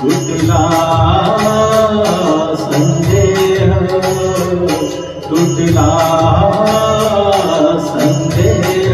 तुटला संदेह तुटला संदेह.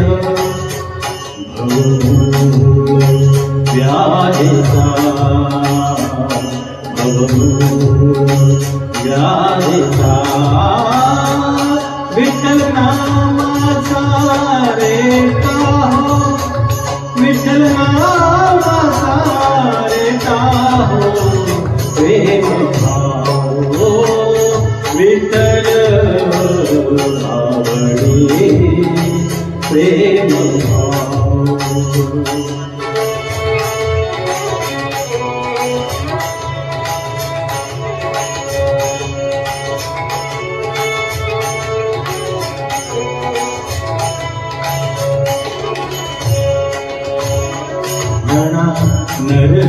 નર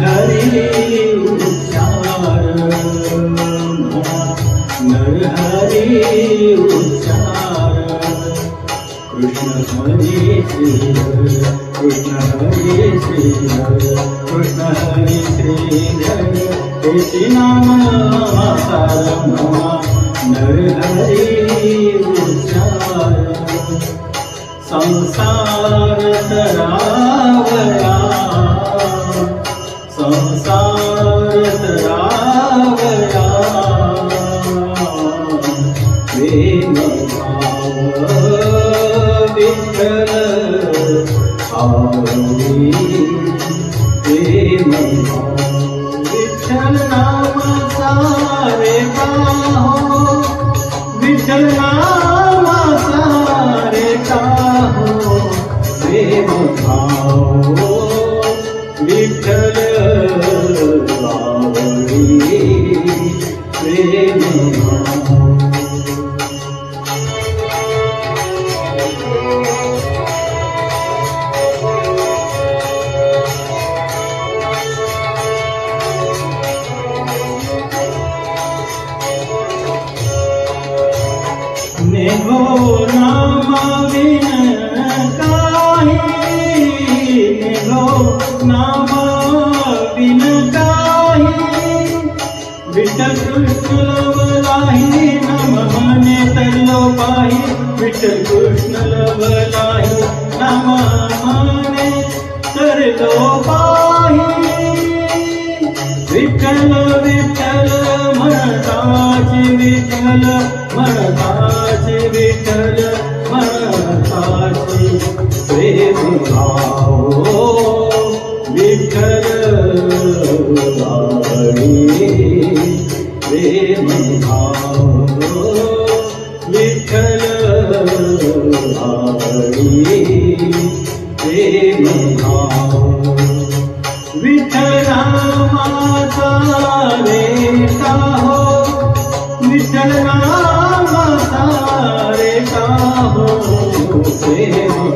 હરી ઉચ્ચાર નર હરી ઉચ્ચાર कृष्ण हरी कृष्ण हरी श्रीधर कृष्ण हरी श्रीधर तेची नाम सार म्हणा उच्चार संसार तरावया संसार आवडी प्रेम भाव विठ्ठल नामाचा रे लवलाही नम म्हणे तरलो पाही विठ्ठल कृष्ण लवलाही नम म्हणे तरलो पाही विठ्ठल विठ्ठल म्हणताची विठ्ठल म्हणताची विठ्ठल म्हणताची प्रेमी भाव विठ्ठल आवडी प्रेम भाव विठ्ठल आवडी प्रेम भाव विठ्ठलामाचा प्रेम